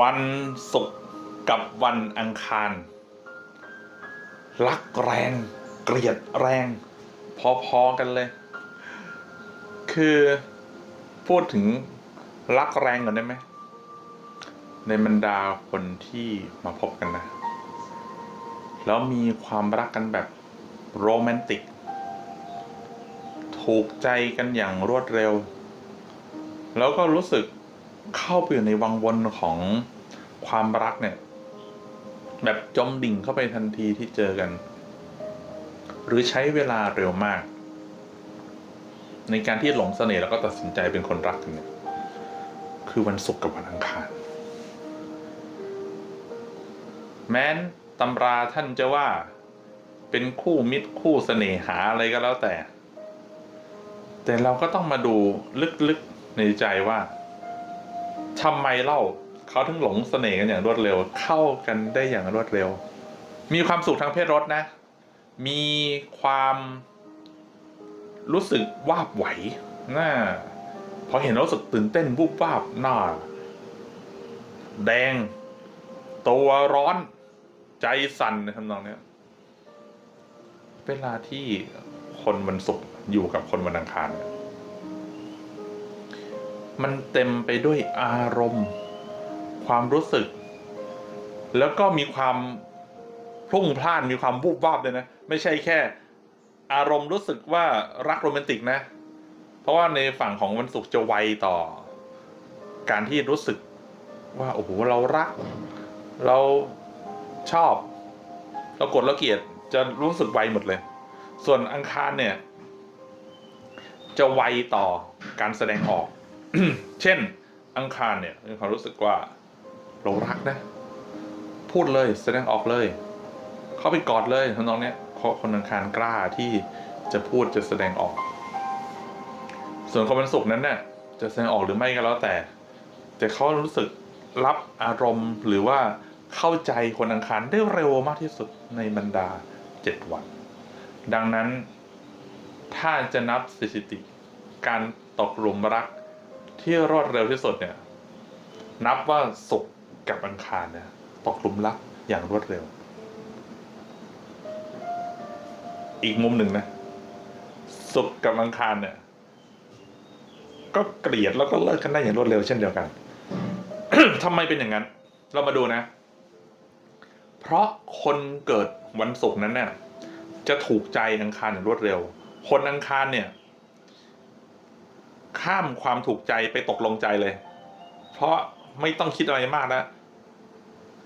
วันศุกร์กับวันอังคาร รักแรง เกลียดแรง พอๆกันเลย คือพูดถึงรักแรงก่อนได้ไหม ในบรรดาคนที่มาพบกันนะ แล้วมีความรักกันแบบโรแมนติก ถูกใจกันอย่างรวดเร็ว แล้วก็รู้สึก เข้าไปอยู่ในวังวนของความรักเนี่ย แบบจมดิ่งเข้าไปทันทีที่เจอกัน หรือใช้เวลาเร็วมาก ในการที่หลงเสน่ห์แล้วก็ตัดสินใจเป็นคนรักกันเนี่ยคือวันศุกร์กับวันอังคาร แม้นตำราท่านจะว่าเป็นคู่มิตรคู่เสน่หาอะไรก็แล้วแต่ แต่เราก็ต้องมาดูลึกๆในใจว่า ทำไมเล่าเขาถึงหลงเสน่ห์กันอย่างรวดเร็ว เข้ากันได้อย่างรวดเร็ว มีความสุขทางเพศรสนะ มีความรู้สึกวาบไหวน้าพอเห็นรู้สึกตื่นเต้นวูบวาบหน้า แดง ตัวร้อน ใจสั่นในทำนองเนี้ยเวลาที่คนวันศุกร์อยู่กับคนวันอังคารเนี่ย มันเต็มไปด้วยอารมณ์ ความรู้สึก แล้วก็มีความพุ่งพล่านมีความวูบวาบเลยนะ ไม่ใช่แค่ อารมณ์รู้สึกว่ารักโรแมนติกนะ เพราะว่าในฝั่งของวันศุกร์จะไวต่อ การที่รู้สึกว่าโอ้โหเรารัก เราชอบ เรากดเราเกลียดจะรู้สึกไวหมดเลย ส่วนอังคารเนี่ย จะไวต่อการแสดงออก เช่น อังคารเนี่ยมีความรู้สึกว่าเรารักนะ พูดเลยแสดงออกเลย เข้าไปกอดเลยทำนองเนี้ยเพราะคนอังคารกล้าที่จะพูดจะแสดงออก ส่วนคนวันศุกร์นั้นเนี่ยจะแสดงออกหรือไม่ก็แล้วแต่ แต่เขารู้สึกรับอารมณ์หรือว่าเข้าใจคนอังคารได้เร็วมากที่สุดในบรรดาเจ็ดวัน ดังนั้นถ้าจะนับสถิติ การตกหลุมรัก ที่รวดเร็วที่สุดเนี่ย นับว่าศุกร์กับอังคารเนี่ยตกหลุมรักอย่างรวดเร็ว อีกมุมหนึ่งนะศุกร์กับอังคารเนี่ย ก็เกลียดแล้วก็เลิกกันได้อย่างรวดเร็วเช่นเดียวกันทำไมเป็นอย่างนั้น เรามาดูนะ เพราะคนเกิดวันศุกร์นั้นเนี่ยจะถูกใจอังคารอย่างรวดเร็ว คนอังคารเนี่ย ข้ามความถูกใจไปตกลงใจเลย เพราะไม่ต้องคิดอะไรมากแล้ว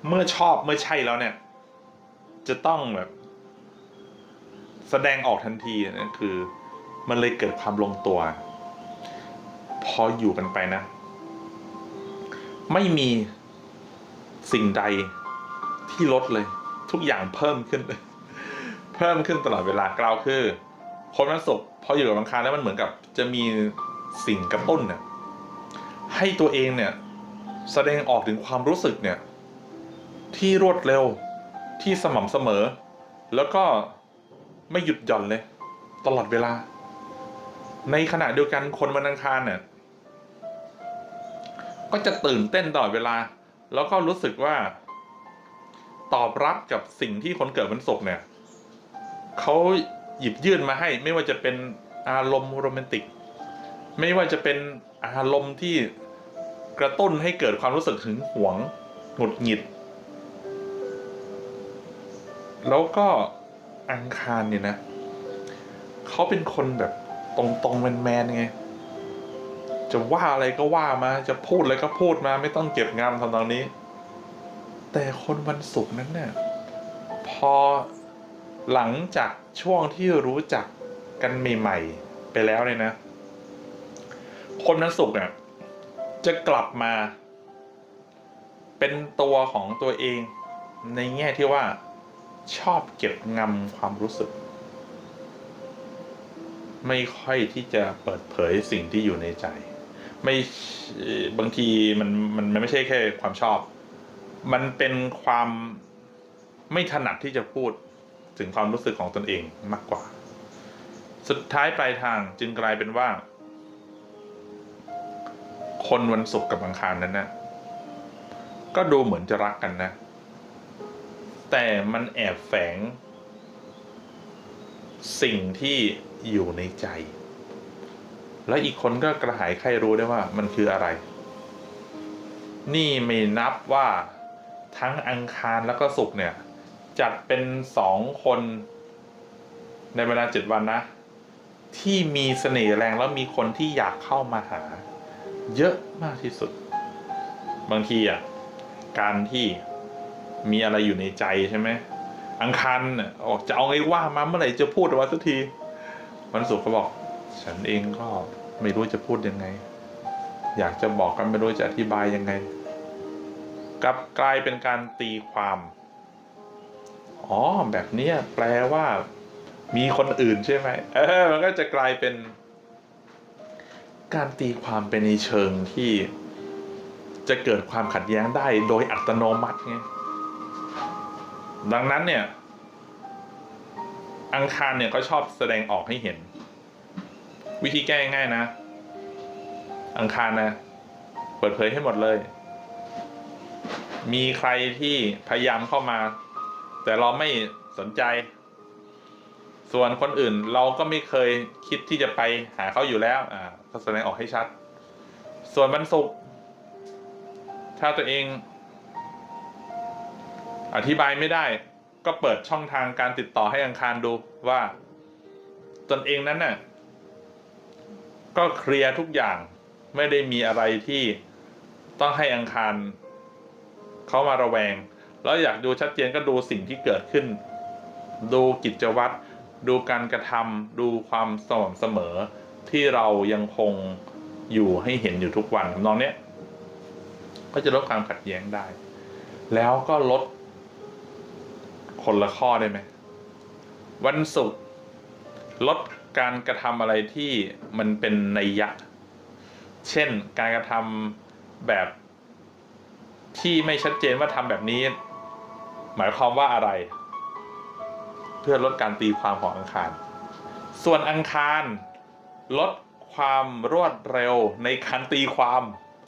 เมื่อชอบเมื่อใช่แล้วเนี่ย จะต้องแบบ แสดงออกทันทีนั่นคือ มันเลยเกิดความลงตัว พออยู่กันไปนะ ไม่มีสิ่งใดที่ลดเลย ทุกอย่างเพิ่มขึ้น เพิ่มขึ้นตลอดเวลากล่าวคือคนวันศุกร์พออยู่กับบังคารแล้วมันเหมือนกับจะมี สิ่งกระตุ้นเนี่ยให้ตัวเองเนี่ยแสดงออกถึงความรู้สึกเนี่ยที่รวดเร็วที่สม่ำเสมอ แล้วก็ไม่หยุดหย่อนเลย ตลอดเวลา ในขณะเดียวกันคนวันอังคารเนี่ยก็จะตื่นเต้นตลอดเวลา แล้วก็รู้สึกว่า ตอบรับกับสิ่งที่คนเกิดวันศุกร์เนี่ยเขาหยิบยื่นมาให้ไม่ว่าจะเป็นอารมณ์โรแมนติก ไม่ว่าจะเป็นอารมณ์ที่กระตุ้นให้เกิดความรู้สึกถึงหวงหงุดหงิด แล้วก็อังคารเนี่ยนะเขาเป็นคนแบบตรงๆแมนๆไงจะว่าอะไรก็ว่ามาจะพูดอะไรก็พูดมา ไม่ต้องเก็บงำทำตอนนี้ แต่คนวันศุกร์นั้นเนี่ยพอหลังจากช่วงที่รู้จักกันใหม่ ๆ ไปแล้วเนี่ยนะ คนวันศุกร์เนี่ยจะกลับมา เป็นตัวของตัวเอง ในแง่ที่ว่าชอบเก็บงำความรู้สึก ไม่ค่อยที่จะเปิดเผยสิ่งที่อยู่ในใจ ไม่บางทีมันมันไม่ใช่แค่ความชอบ มันเป็นความไม่ถนัดที่จะพูดถึงความรู้สึกของตนเองมากกว่า สุดท้ายปลายทางจึงกลายเป็นว่า คนวันศุกร์กับอังคารนั้นนะก็ดูเหมือนจะรักกันนะ แต่มันแอบแฝง สิ่งที่อยู่ในใจ และอีกคนก็กระหายใครรู้ได้ว่ามันคืออะไร นี่ไม่นับว่าทั้งอังคารแล้วก็ศุกร์เนี่ย จัดเป็นสองคนในเวลาเจ็ดวันนะ ที่มีเสน่ห์แรงแล้วมีคนที่อยากเข้ามาหา เยอะมากที่สุด บางทีอะการที่มีอะไรอยู่ในใจใช่ไหมอังคารเนี่ยออกจะเอาไงว่ามาเมื่อไหร่จะพูดออกมาสักทีวันศุกร์ก็บอก ฉันเองก็ไม่รู้จะพูดยังไง อยากจะบอกกันไม่รู้จะอธิบายยังไงกลับกลายเป็นการตีความ อ๋อแบบนี้แปลว่า มีคนอื่นใช่ไหมเออมันก็จะกลายเป็น การตีความเป็นในเชิงที่จะเกิดความขัดแย้งได้โดยอัตโนมัติไงดังนั้นเนี่ย อังคารเนี่ยก็ชอบแสดงออกให้เห็น วิธีแก้ง่ายนะ อังคารนะ เปิดเผยให้หมดเลย มีใครที่พยายามเข้ามา แต่เราไม่สนใจ ส่วนคนอื่นเราก็ไม่เคยคิดที่จะไปหาเขาอยู่แล้วอ่าก็แสดงออกให้ชัด ส่วนวันศุกร์ถ้าตัวเอง อธิบายไม่ได้ ก็เปิดช่องทางการติดต่อให้อังคารดูว่าตนเองนั้นน่ะก็เคลียร์ทุกอย่างไม่ได้มีอะไรที่ต้องให้อังคารเขามาระแวง แล้วอยากดูชัดเจนก็ดูสิ่งที่เกิดขึ้น ดูกิจวัตร ดูการกระทำดูความสม่ำเสมอ ที่เรายังคงอยู่ให้เห็นอยู่ทุกวันทำนองเนี้ยก็จะลดความขัดแย้งได้ แล้วก็ลดคนละข้อได้ไหม วันศุกร์ลดการกระทำอะไรที่มันเป็นนัยยะ เช่นการกระทำแบบที่ไม่ชัดเจนว่าทำแบบนี้ หมายความว่าอะไร พื่อลดการตีความของอังคาร ส่วนอังคารลดความรวดเร็วในการตีความ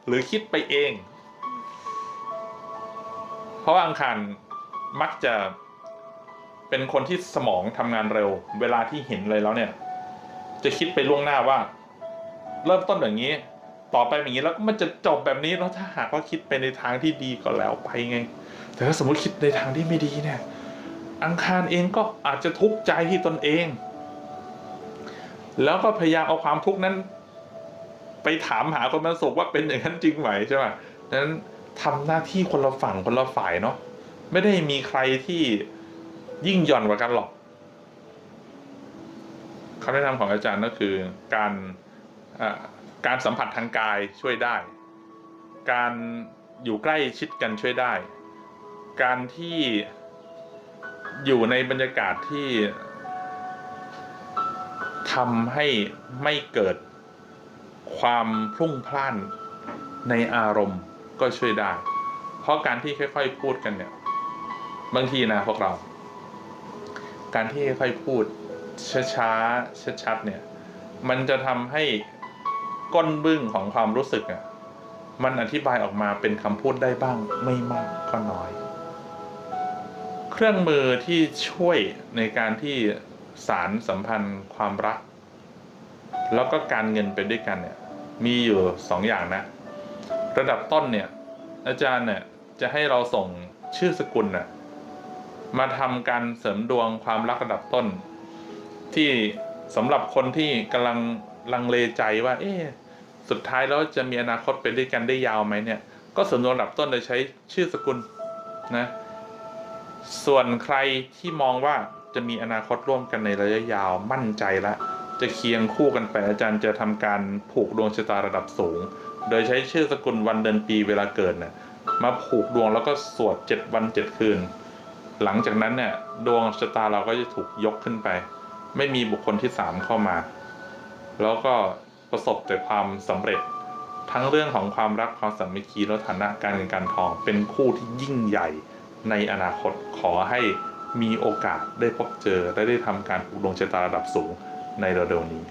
หรือคิดไปเอง เพราะอังคารมักจะเป็นคนที่สมองทำงานเร็ว เวลาที่เห็นอะไรแล้วเนี่ย จะคิดไปล่วงหน้าว่า เริ่มต้นอย่างนี้ ต่อไปอย่างนี้แล้วมันจะจบแบบนี้แล้วถ้าหากว่าคิดไปในทางที่ดีก็แล้วไปไง แต่ถ้าสมมติคิดในทางที่ไม่ดีเนี่ย อังคารเองก็อาจจะทุกข์ใจที่ตนเอง แล้วก็พยายามเอาความทุกข์นั้น ไปถามหาคนมาสุขว่าเป็นอย่างนั้นจริงไหมใช่ไหมดังนั้นทำหน้าที่คนละฝั่งคนละฝ่ายเนาะไม่ได้มีใครที่ยิ่งหย่อนกว่ากันหรอกคำแนะนำของอาจารย์ก็คือการอ่าการสัมผัสทางกายช่วยได้ การอยู่ใกล้ชิดกันช่วยได้ การที่ อยู่ในบรรยากาศที่ทำให้ไม่เกิดความพลุ่งพล่านในอารมณ์ก็ช่วยได้ เพราะการที่ค่อยๆพูดกันเนี่ย บางทีนะพวกเรา การที่ค่อยๆพูดช้าๆชัดๆเนี่ย มันจะทำให้ก้นบึ้งของความรู้สึกอะมันอธิบายออกมาเป็นคำพูดได้บ้างไม่มากก็น้อย เครื่องมือที่ช่วยในการที่สารสัมพันธ์ความรัก แล้วก็การเงินไปด้วยกันเนี่ย มีอยู่สองอย่างนะ ระดับต้นเนี่ย อาจารย์เนี่ยจะให้เราส่งชื่อสกุลน่ะมาทำการเสริมดวงความรักระดับต้น ที่สำหรับคนที่กำลังลังเลใจว่า เอ๊สุดท้ายแล้วจะมีอนาคตไปด้วยกันได้ยาวไหมเนี่ย ก็เสริมดวงระดับต้นโดยใช้ชื่อสกุลนะ ส่วนใครที่มองว่าจะมีอนาคตร่วมกันในระยะยาวมั่นใจแล้วจะเคียงคู่กันไปอาจารย์จะทำการผูกดวงชะตาระดับสูง โดยใช้ชื่อสกุลวันเดือนปีเวลาเกิดเนี่ยมาผูกดวงแล้วก็สวดเจ็ดวันเจ็ดคืน หลังจากนั้นเนี่ยดวงชะตาเราก็จะถูกยกขึ้นไป ไม่มีบุคคลที่สามเข้ามา แล้วก็ประสบแต่ความสำเร็จ ทั้งเรื่องของความรักความสามัคคีและฐานะการเงินการทอง เป็นคู่ที่ยิ่งใหญ่ ในอนาคตขอให้มีโอกาสได้พบเจอและได้ทำการปลูกดวงชะตาระดับสูงในเร็วๆนี้